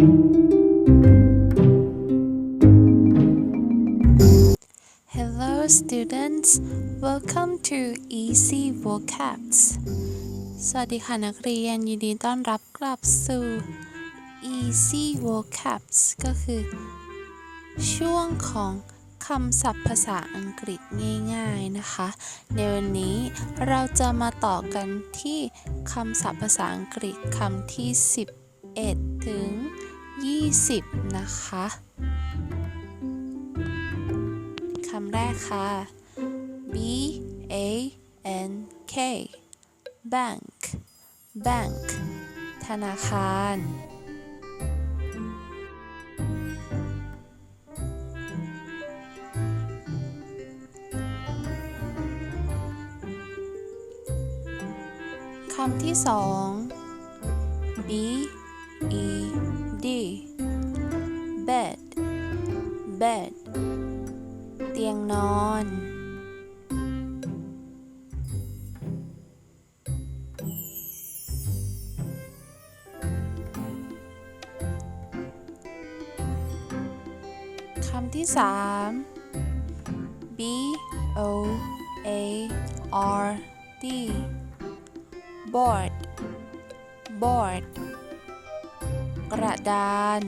Hello students welcome to Easy Vocabs สวัสดีค่ะนักเรียนยินดีต้อนรับกลับสู่ Easy Vocabs ก็คือ ช่วงของคำศัพท์ภาษาอังกฤษง่ายๆนะคะ ในวันนี้เราจะมาต่อกันที่คำศัพท์ภาษาอังกฤษคำที่ 11 ถึง 20 นะคะคำแรกค่ะ B A N K bank bank ธนาคาร คำที่สอง B E D bed bed เตียงนอน คำที่สาม B O A R D board board กระดาน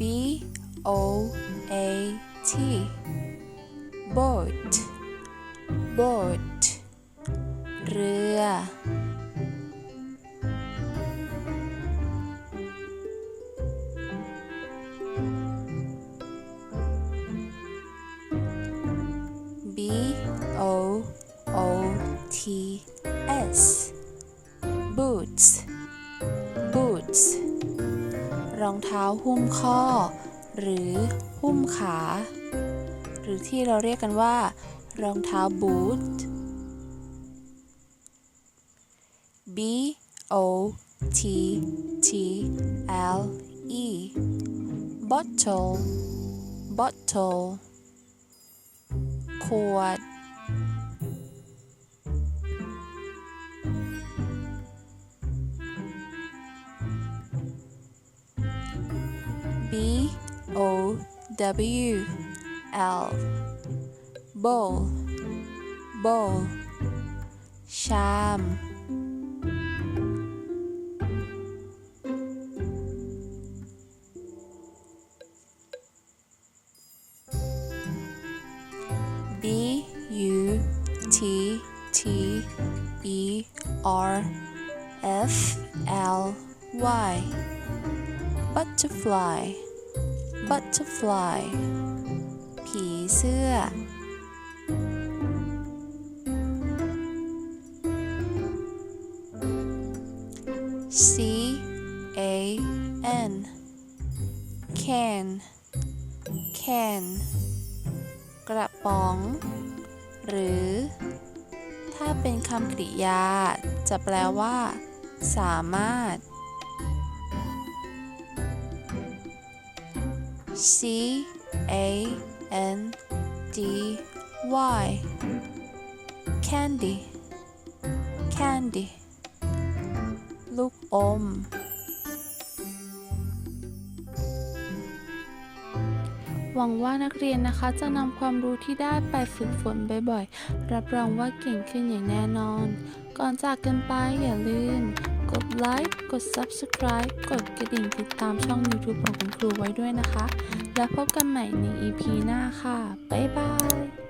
B O A T boat boat เรือ S boots boots รองเท้าหุ้มข้อ หรือหุ้มขา หรือที่เราเรียกกันว่า รองเท้าบูท B O T T L E bottle bottle ขวด B O W L. Bowl bowl sham. B U T T E R F L Y. Butterfly. Butterfly ผีเสื้อ C A N can can กระป๋อง หรือ ถ้าเป็นคำกริยา จะแปลว่า สามารถ C A N D Y candy candy ลูกอม หวังว่านักเรียนนะคะจะนำความรู้ที่ได้ไปฝึกฝนบ่อยๆ รับรองว่าเก่งขึ้นอย่างแน่นอน ก่อนจากกันไปอย่าลืม กดไลค์ กด Subscribe กดกระดิ่งติดตามช่อง YouTube ของคุณครูไว้ด้วยนะคะ แล้วพบกันใหม่ใน EP หน้าค่ะ บ๊ายบาย